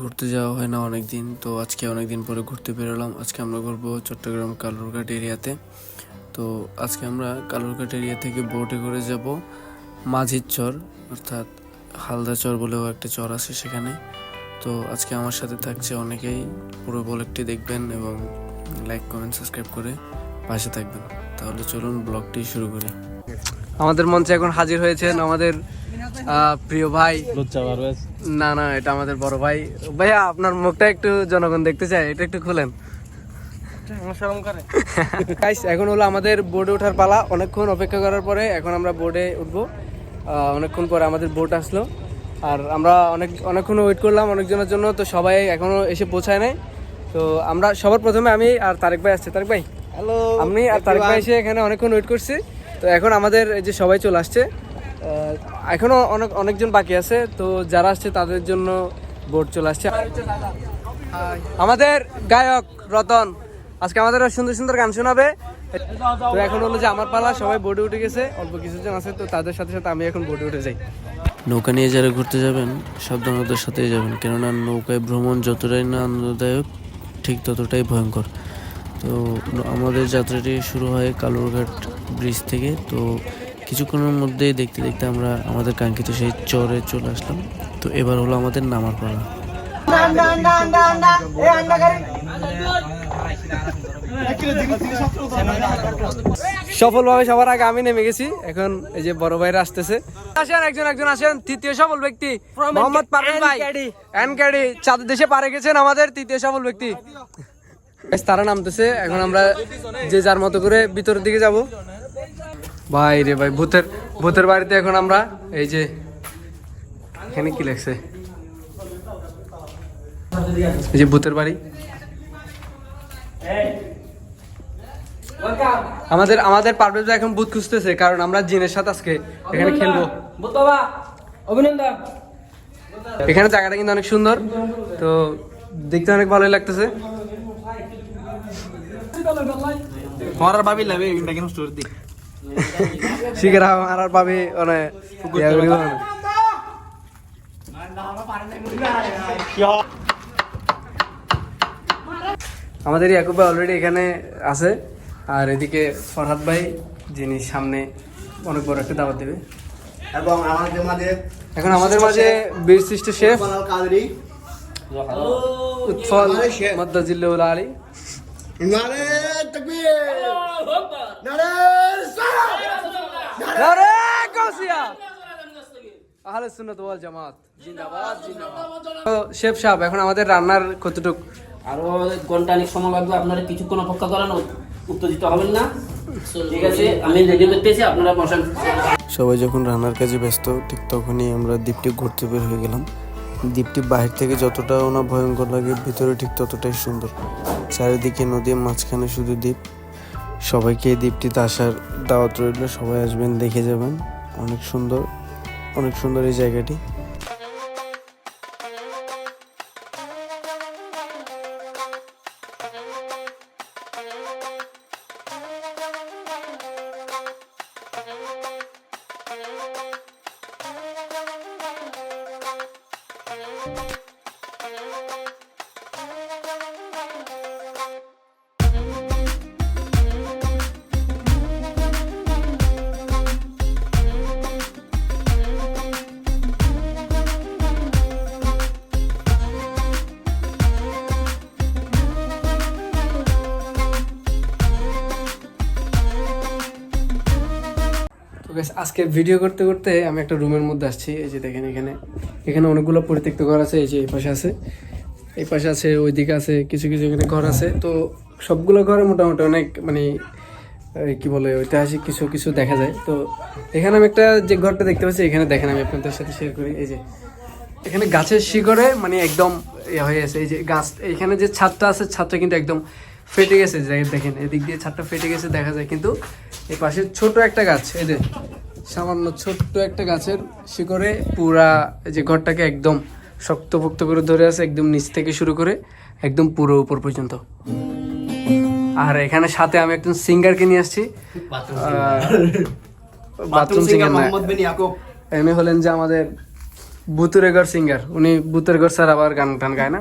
ঘুরতে যাওয়া হয় না অনেক দিন তো আজকে অনেক দিন পরে ঘুরতে বেরোলাম। আজকে আমরা ঘুরবো চট্টগ্রাম কালুরঘাট এরিয়াতে। তো আজকে আমরা কালুরঘাট এরিয়া থেকে বোটে করে যাব মাঝির চর, অর্থাৎ হালদা চর বলেও একটা চর আছে সেখানে। তো আজকে আমার সাথে থাকছে অনেকেই, পুরো ব্লগটি দেখবেন এবং লাইক কমেন্ট সাবস্ক্রাইব করে পাশে থাকবেন। তাহলে চলুন ব্লগটি শুরু করি। আমাদের মঞ্চে এখন হাজির হয়েছেন আমাদের প্রিয় ভাই। না না এটা আমাদের বড় ভাই। ভাইয়া আপনার মুখটা একটু জনগণ দেখতে চায় এটা একটু খুলেন। এখন হলো আমাদের বোর্ডে ওঠার পালা। অনেকক্ষণ অপেক্ষা করার পরে এখন আমরা বোর্ডে উঠবো। অনেকক্ষণ পরে আমাদের বোট আসলো। আর আমরা অনেক অনেকক্ষণ ওয়েট করলাম অনেকজনের জন্য তো সবাই এখনও এসে পৌঁছায় নাই। তো আমরা সবার প্রথমে আমি আর তারেক ভাই আসছে। তারেক ভাই হ্যালো আমি আর তারেক ভাই এসে এখানে অনেকক্ষণ ওয়েট করছি। তো এখন আমাদের এই যে সবাই চলে আসছে আহ, এখনও অনেক অনেকজন বাকি আছে তো যারা আসছে তাদের জন্য বোর্ড চলে আসছে। আমাদের গায়ক রতন আজকে আমাদের সুন্দর সুন্দর গান শোনাবে। তো এখন হলো যে আমার পালা সবাই বোর্ডে উঠে গেছে অল্প কিছুজন আছে তো তাদের সাথে সাথে আমি এখন বোর্ডে উঠে যাই। নৌকা নিয়ে যারা ঘুরতে যাবেন সাবধানতার সাথেই যাবেন কেননা নৌকায় ভ্রমণ যতটাই না আনন্দদায়ক ঠিক ততটাই ভয়ঙ্কর। তো আমাদের যাত্রাটি শুরু হয় কালুরঘাট ব্রিজ থেকে তো কিছুক্ষণের মধ্যেই দেখতে দেখতে আমরা আমাদের কাঙ্ক্ষিত সেই চরে চলে আসলাম। তো এবার হলো আমাদের নামার পালা। সফলভাবে সবার আগে আমি নেমে গেছি। এখন এই যে বড় ভাইরা আসতেছে। আসেন একজন একজন আসেন। তৃতীয় সফল ব্যক্তি মোহাম্মদ পারভেজ ভাই। এনকেডি চাঁদ দেশে পারে গেছেন আমাদের তৃতীয় সফল ব্যক্তি। তারা নামতেছে। এখন আমরা যে যার মতো করে ভিতরের দিকে যাব। ভাই রে ভাই ভূতের ভূতের বাড়িতে এখন আমরা এই যে এখানে কি লেখছে? এই যে ভূতের বাড়ি। আমাদের আমাদের পারভেজ এখন বুথ খুঁজতেছে কারণ আমরা জিনের সাথে আজকে এখানে খেলব। অভিনন্দন। এখানে জায়গাটা কিন্তু অনেক সুন্দর তো দেখতে অনেক ভালোই লাগতেছে। মরার ভাবি লাগবে এটা কেন স্টোর দি শিখেরা আর পাবে অনেক ইয়া করিব না। আমাদের ইয়াকুব ভাই অলরেডি এখানে আছে আর এদিকে ফরহাদ ভাই যিনি সামনে অনেক বড় একটা দাওয়াত দেবে। এবং আমাদের মাঝে এখন আমাদের মাঝে বীর সৃষ্ট শেফ উৎফল মদ্দাজিল্লাউল আলী। নারে আহলে সুন্নাত ওয়াল জামাত। জিন্দাবাদ জিন্দাবাদ। শেফ সাহেব এখন আমাদের রান্নার কতটুক? আরও ঘন্টানিক সময় লাগবে আপনারা কিছুক্ষণ অপেক্ষা করেন উত্তেজিত হবেন না। ঠিক আছে আমি রেডি করতেছি আপনারা বসেন। সবাই যখন রান্নার কাজে ব্যস্ত ঠিক তখনই আমরা দ্বীপটি ঘুরতে বের হয়ে গেলাম। দ্বীপটি বাহির থেকে যতটাও না ভয়ঙ্কর লাগে ভিতরে ঠিক ততটাই সুন্দর। চারিদিকে নদীর মাঝখানে শুধু দ্বীপ। সবাইকে এই দ্বীপটিতে আসার দাওয়াত রইল সবাই আসবেন দেখে যাবেন। অনেক সুন্দর। অনেক সুন্দর এই জায়গাটি। আজকে ভিডিও করতে করতে আমি একটা রুমের মধ্যে আসছি। এই যে দেখেন এখানে। এখানে অনেকগুলো পরিত্যক্ত ঘর আছে, এই যে এই পাশে আছে। এই পাশে আছে, ওইদিকে আছে, কিছু কিছু এখানে ঘর আছে। তো সবগুলো ঘরে মোটামুটি অনেক মানে কি বলে, ঐতিহাসিক কিছু কিছু দেখা যায়। তো এখানে আমি একটা যে ঘরটা দেখতে পাচ্ছি, এখানে দেখেন আমি আপনাদের সাথে শেয়ার করি। এই যে, এখানে গাছের শিকড়ে মানে একদম ইয়ে হয়ে গেছে এই যে গাছ, এখানে যে ছাদটা আছে, ছাদটা কিন্তু একদম ফেটে গেছে। দেখেন, এদিক দিয়ে ছাদটা ফেটে গেছে, দেখা যায়। কিন্তু এই পাশে ছোট একটা গাছ এই যে সামান্য ছোট্ট একটা গাছের শিকড়ে পুরা এই যে ঘরটাকে একদম শক্তপোক্ত করে ধরে আছে একদম নিচ থেকে শুরু করে একদম পুরো উপর পর্যন্ত। আর এখানে সাথে আমি একজন সিঙ্গারকে নিয়ে আসছি। Bathroom singer. এমনি হলেন যে আমাদের বুতুরেগর সিঙ্গার। উনি বুতুরেগর স্যার আবার গান টান গায় না।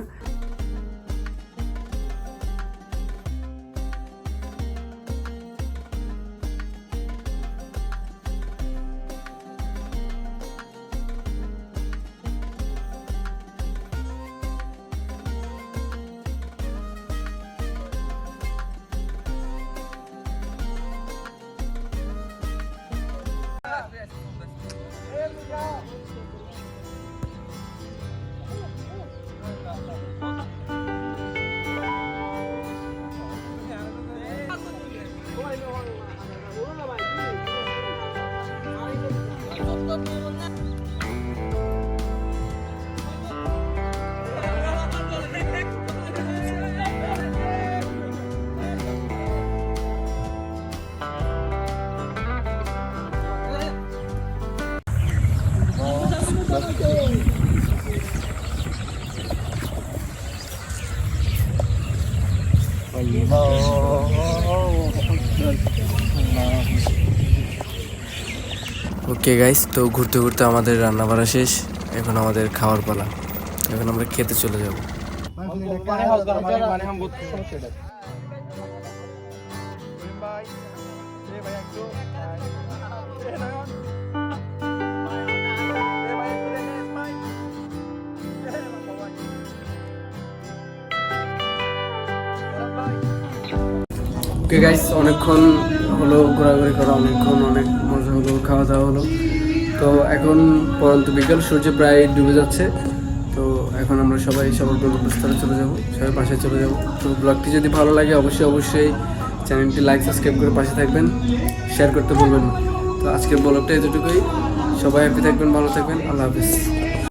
Kullanılanlar ওকে গাইস তো ঘুরতে ঘুরতে আমাদের রান্না বাড়া শেষ। এখন আমাদের খাওয়ার পালা। এখন আমরা খেতে চলে যাব। গাইস অনেকক্ষণ হলো, ঘোরাঘুরি করা, অনেকক্ষণ, অনেক হলো, খাওয়া দাওয়া হলো। তো এখন পরন্ত বিকাল, সূর্য প্রায় ডুবে যাচ্ছে। তো এখন আমরা সবাই সবার গন্তব্যস্থলে চলে যাব সবাই পাশে চলে যাব। তো ব্লগটি যদি ভালো লাগে, অবশ্যই অবশ্যই চ্যানেলটি লাইক সাবস্ক্রাইব করে পাশে থাকবেন শেয়ার করতে বলবেন তো আজকের ব্লগটা এতটুকুই। সবাই হ্যাপি থাকবেন, ভালো থাকবেন। আল্লাহ হাফিজ।